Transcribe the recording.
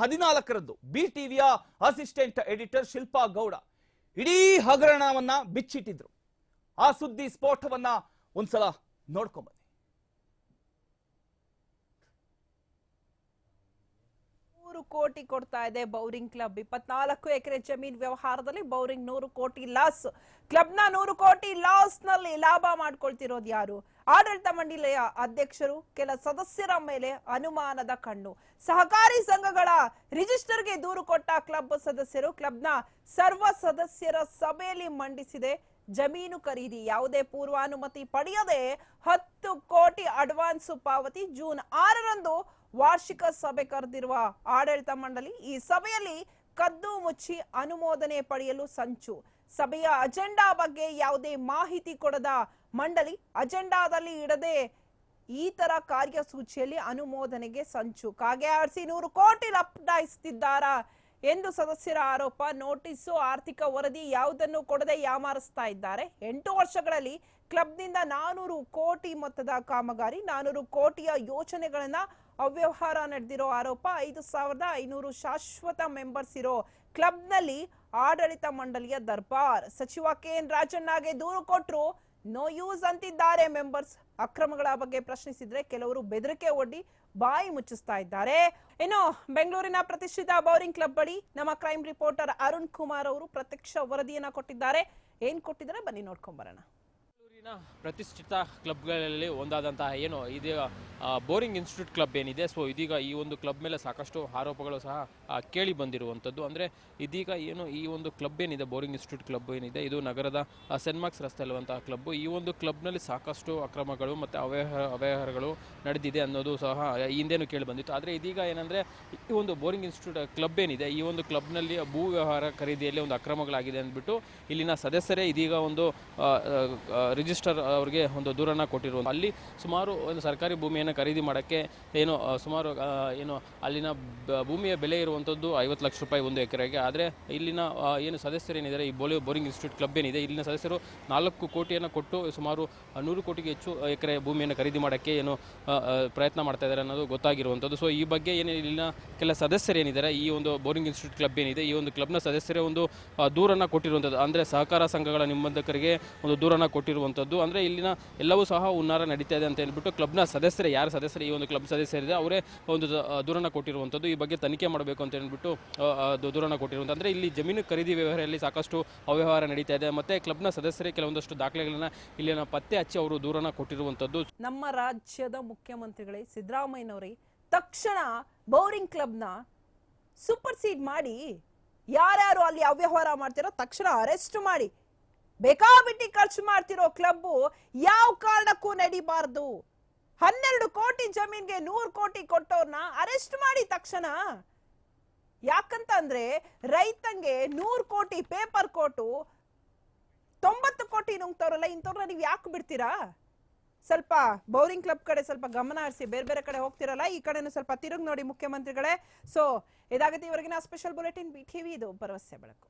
ಹದಿನಾಲ್ಕರಂದು ಬಿ ಟಿವಿಯ assistant editor Shilpa Gowda ಇಡೀ ಹಗರಣವನ್ನ ಬಿಚ್ಚಿಟ್ಟಿದ್ರು. ಆ ಸುದ್ದಿ ಸ್ಫೋಟವನ್ನ ಒಂದ್ಸಲ ನೋಡ್ಕೊಂಬನ್ನಿ ನೂರು ಕೋಟಿ ಕೊಡ್ತಾ ಇದೆ ಬೌರಿಂಗ್ ಕ್ಲಬ್. ಇಪ್ಪತ್ನಾಲ್ಕು ಎಕರೆ ಜಮೀನ್ ವ್ಯವಹಾರದಲ್ಲಿ ಬೌರಿಂಗ್ ನೂರು ಕೋಟಿ ಲಾಸ್ ಕ್ಲಬ್ನ ನೂರು ಕೋಟಿ ಲಾಸ್ನಲ್ಲಿ ಲಾಭ ಮಾಡ್ಕೊಳ್ತಿರೋದು ಯಾರು? ಆಡಳಿತ ಮಂಡಳಿಯ ಅಧ್ಯಕ್ಷರು, ಕೆಲ ಸದಸ್ಯರ ಮೇಲೆ ಅನುಮಾನದ ಕಣ್ಣು. ಸಹಕಾರಿ ಸಂಘಗಳ ರಿಜಿಸ್ಟರ್ಗೆ ದೂರು ಕೊಟ್ಟ ಕ್ಲಬ್ ಸದಸ್ಯರು, ಕ್ಲಬ್ನ ಸರ್ವ ಸದಸ್ಯರ ಸಭೆಯಲ್ಲಿ ಮಂಡಿಸಿದೆ. ಜಮೀನು ಖರೀದಿ ಯಾವುದೇ ಪೂರ್ವಾನುಮತಿ ಪಡೆಯದೆ ಹತ್ತು ಕೋಟಿ ಅಡ್ವಾನ್ಸ್ ಪಾವತಿ ಜೂನ್ ಆರರಂದು ವಾರ್ಷಿಕ ಸಭೆ ಕರೆದಿರುವ ಆಡಳಿತ ಮಂಡಳಿ ಈ ಸಭೆಯಲ್ಲಿ ಕದ್ದು ಮುಚ್ಚಿ ಅನುಮೋದನೆ ಪಡೆಯಲು ಸಂಚು. ಸಭೆಯ ಅಜೆಂಡಾ ಬಗ್ಗೆ ಯಾವುದೇ ಮಾಹಿತಿ ಕೊಡದ ಮಂಡಳಿ ಅಜೆಂಡಾದಲ್ಲಿ ಇಡದೆ ಈ ತರ ಕಾರ್ಯಸೂಚಿಯಲ್ಲಿ ಅನುಮೋದನೆಗೆ ಸಂಚು. ಕಾಗೆ ಆಡಿಸಿ ನೂರು ಕೋಟಿ ಲಪ್ಟಾಯಿಸುತ್ತಿದ್ದಾರಾ ಎಂದು ಸದಸ್ಯರ ಆರೋಪ. ನೋಟಿಸು ಆರ್ಥಿಕ ವರದಿ ಯಾವುದನ್ನು ಕೊಡದೆ ಯಾಮಾರಿಸ್ತಾ ಇದ್ದಾರೆ. ಎಂಟು ವರ್ಷಗಳಲ್ಲಿ ಕ್ಲಬ್ನಿಂದ ನಾನೂರು ಕೋಟಿ ಮೊತ್ತದ ಕಾಮಗಾರಿ, ನಾನೂರು ಕೋಟಿಯ ಯೋಜನೆಗಳನ್ನ ಅವ್ಯವಹಾರ ನಡೆದಿರೋ ಆರೋಪ. ಐದು ಸಾವಿರದ ಐನೂರು ಶಾಶ್ವತ ಮೆಂಬರ್ಸ್ ಇರೋ ಕ್ಲಬ್ನಲ್ಲಿ ಆಡಳಿತ ಮಂಡಳಿಯ ದರ್ಬಾರ್ ಸಚಿವ ಕೆ ಎನ್ ರಾಜಣ್ಣಗೆ ದೂರು ಕೊಟ್ಟರು ನೋ ಯೂಸ್ ಅಂತಿದ್ದಾರೆ. ಮೆಂಬರ್ಸ್ ಅಕ್ರಮಗಳ ಬಗ್ಗೆ ಪ್ರಶ್ನಿಸಿದ್ರೆ ಕೆಲವರು ಬೆದರಿಕೆ ಒಡ್ಡಿ ಬಾಯಿ ಮುಚ್ಚಿಸ್ತಾ ಇದ್ದಾರೆ. ಇನ್ನು ಬೆಂಗಳೂರಿನ ಪ್ರತಿಷ್ಠಿತ ಬೌರಿಂಗ್ ಕ್ಲಬ್ ಬಳಿ ನಮ್ಮ ಕ್ರೈಮ್ ರಿಪೋರ್ಟರ್ ಅರುಣ್ ಕುಮಾರ್ ಅವರು ಪ್ರತ್ಯಕ್ಷ ವರದಿಯನ್ನ ಕೊಟ್ಟಿದ್ದಾರೆ. ಏನ್ ಕೊಟ್ಟಿದ್ದಾರೆ? ಬನ್ನಿ ನೋಡ್ಕೊಂಡ್ ಬರೋಣ. ಪ್ರತಿಷ್ಠಿತ ಕ್ಲಬ್ಗಳಲ್ಲಿ ಒಂದಾದಂತಹ ಏನು ಇದೀಗ ಬೋರಿಂಗ್ ಇನ್ಸ್ಟಿಟ್ಯೂಟ್ ಕ್ಲಬ್ ಏನಿದೆ, ಸೊ ಇದೀಗ ಈ ಒಂದು ಕ್ಲಬ್ ಮೇಲೆ ಸಾಕಷ್ಟು ಆರೋಪಗಳು ಸಹ ಕೇಳಿ ಬಂದಿರುವಂಥದ್ದು. ಅಂದರೆ ಇದೀಗ ಏನು ಈ ಒಂದು ಕ್ಲಬ್ ಏನಿದೆ, ಬೋರಿಂಗ್ ಇನ್ಸ್ಟಿಟ್ಯೂಟ್ ಕ್ಲಬ್ ಏನಿದೆ, ಇದು ನಗರದ ಸೆಂಟ್ ಮಾರ್ಕ್ಸ್ ರಸ್ತೆಯಲ್ಲಿರುವಂತಹ ಕ್ಲಬ್. ಈ ಒಂದು ಕ್ಲಬ್ನಲ್ಲಿ ಸಾಕಷ್ಟು ಅಕ್ರಮಗಳು ಮತ್ತು ಅವ್ಯವಹಾರ ಅವ್ಯವಹಾರಗಳು ನಡೆದಿದೆ ಅನ್ನೋದು ಸಹ ಹಿಂದೇನು ಕೇಳಿ ಬಂದಿತ್ತು. ಆದರೆ ಇದೀಗ ಏನಂದರೆ, ಈ ಒಂದು ಬೋರಿಂಗ್ ಇನ್ಸ್ಟಿಟ್ಯೂಟ್ ಕ್ಲಬ್ ಏನಿದೆ, ಈ ಒಂದು ಕ್ಲಬ್ನಲ್ಲಿ ಭೂ ವ್ಯವಹಾರ ಖರೀದಿಯಲ್ಲಿ ಒಂದು ಅಕ್ರಮಗಳಾಗಿದೆ ಅಂದ್ಬಿಟ್ಟು ಇಲ್ಲಿನ ಸದಸ್ಯರೇ ಇದೀಗ ಒಂದು ರಿಜಿಸ್ಟರ್ ಅವರಿಗೆ ಒಂದು ದೂರನ್ನು ಕೊಟ್ಟಿರುವ ಅಲ್ಲಿ ಸುಮಾರು ಒಂದು ಸರ್ಕಾರಿ ಭೂಮಿಯನ್ನು ಖರೀದಿ ಮಾಡೋಕ್ಕೆ ಏನು ಸುಮಾರು ಏನು, ಅಲ್ಲಿನ ಭೂಮಿಯ ಬೆಲೆ ಇರುವಂಥದ್ದು ಐವತ್ತು ಲಕ್ಷ ರೂಪಾಯಿ ಒಂದು ಎಕರೆಗೆ. ಆದರೆ ಇಲ್ಲಿನ ಏನು ಸದಸ್ಯರೇನಿದ್ದಾರೆ, ಈ ಬೋಲಿ ಬೋರಿಂಗ್ ಇನ್ಸ್ಟಿಟ್ಯೂಟ್ ಕ್ಲಬ್ ಏನಿದೆ, ಇಲ್ಲಿನ ಸದಸ್ಯರು ನಾಲ್ಕು ಕೋಟಿಯನ್ನು ಕೊಟ್ಟು ಸುಮಾರು ನೂರು ಕೋಟಿಗೆ ಹೆಚ್ಚು ಎಕರೆ ಭೂಮಿಯನ್ನು ಖರೀದಿ ಮಾಡೋಕ್ಕೆ ಏನು ಪ್ರಯತ್ನ ಮಾಡ್ತಾ ಇದ್ದಾರೆ ಅನ್ನೋದು ಗೊತ್ತಾಗಿರುವಂಥದ್ದು. ಸೊ ಈ ಬಗ್ಗೆ ಏನು, ಇಲ್ಲಿನ ಕೆಲ ಸದಸ್ಯರೇನಿದ್ದಾರೆ, ಈ ಒಂದು ಬೋರಿಂಗ್ ಇನ್ಸ್ಟಿಟ್ಯೂಟ್ ಕ್ಲಬ್ ಏನಿದೆ, ಈ ಒಂದು ಕ್ಲಬ್ನ ಸದಸ್ಯರೇ ಒಂದು ದೂರನ್ನು ಕೊಟ್ಟಿರುವಂಥದ್ದು. ಅಂದರೆ ಸಹಕಾರ ಸಂಘಗಳ ನಿಬಂಧಕರಿಗೆ ಒಂದು ದೂರನ್ನ ಕೊಟ್ಟಿರುವಂಥದ್ದು. ಅಂದರೆ ಇಲ್ಲಿನ ಎಲ್ಲವೂ ಸಹ ಉನ್ನಾರ ನಡೀತಾ ಇದೆ ಅಂತ ಹೇಳ್ಬಿಟ್ಟು ಕ್ಲಬ್ನ ಸದಸ್ಯರೇ ಯಾರು ಸದಸ್ಯರು, ಈ ಒಂದು ಕ್ಲಬ್ ಸದಸ್ಯರಿದೆ ಅವರೇ ಒಂದು ದೂರನ್ನು ಕೊಟ್ಟಿರುವಂಥದ್ದು. ಈ ಬಗ್ಗೆ ತನಿಖೆ ಮಾಡಬೇಕು ಅಂತ ಹೇಳ್ಬಿಟ್ಟು ದೂರನ್ನ ಕೊಟ್ಟಿರುವಂಥ ಅಂದರೆ ಇಲ್ಲಿ ಜಮೀನು ಖರೀದಿ ವ್ಯವಹಾರದಲ್ಲಿ ಸಾಕಷ್ಟು ಅವ್ಯವಹಾರ ನಡೀತಾ ಇದೆ. ಮತ್ತು ಕ್ಲಬ್ನ ಸದಸ್ಯರೇ ಕೆಲವೊಂದಷ್ಟು ದಾಖಲೆಗಳನ್ನ ಇಲ್ಲಿನ ಪತ್ತೆ ಹಚ್ಚಿ ಅವರು ದೂರನ್ನ ಕೊಟ್ಟಿರುವಂಥದ್ದು. ನಮ್ಮ ರಾಜ್ಯದ ಮುಖ್ಯಮಂತ್ರಿಗಳೇ ಸಿದ್ದರಾಮಯ್ಯನವರೇ ತಕ್ಷಣ ಬೌರಿಂಗ್ ಕ್ಲಬ್ನ ಸೂಪರ್ ಸೀಡ್ ಮಾಡಿ, ಯಾರ್ಯಾರು ಅಲ್ಲಿ ಅವ್ಯವಹಾರ ಮಾಡ್ತಿರೋ ತಕ್ಷಣ ಅರೆಸ್ಟ್ ಮಾಡಿ. ಬೇಕಾಬಿಟ್ಟಿ ಖರ್ಚು ಮಾಡ್ತಿರೋ ಕ್ಲಬ್ ಯಾವ ಕಾರಣಕ್ಕೂ ನಡಿಬಾರ್ದು. ಹನ್ನೆರಡು ಕೋಟಿ ಜಮೀನ್ಗೆ ನೂರು ಕೋಟಿ ಕೊಟ್ಟವ್ರನ್ನ ಅರೆಸ್ಟ್ ಮಾಡಿ ತಕ್ಷಣ ಯಾಕಂತ ಅಂದ್ರೆ ರೈತಂಗೆ ನೂರು ಕೋಟಿ ಪೇಪರ್ ಕೋಟು ತೊಂಬತ್ತು ಕೋಟಿ ನುಂಗ್ತವ್ರಲ್ಲ ಇಂಥವ್ರನ್ನ ನೀವು ಯಾಕೆ ಬಿಡ್ತೀರಾ? ಸ್ವಲ್ಪ ಬೌರಿಂಗ್ ಕ್ಲಬ್ ಕಡೆ ಸ್ವಲ್ಪ ಗಮನ ಹರಿಸಿ, ಬೇರೆ ಬೇರೆ ಕಡೆ ಹೋಗ್ತಿರಲ್ಲ, ಈ ಕಡೆನೂ ಸ್ವಲ್ಪ ತಿರುಗಿ ನೋಡಿ ಮುಖ್ಯಮಂತ್ರಿಗಳೇ. ಸೊ ಇದಾಗುತ್ತೆ ಇವರೆಗಿನ ಸ್ಪೆಷಲ್ ಬುಲೆಟಿನ್ ಬಿ ಟಿವಿ ಇದು ಭರವಸೆ ಬೆಳಕು.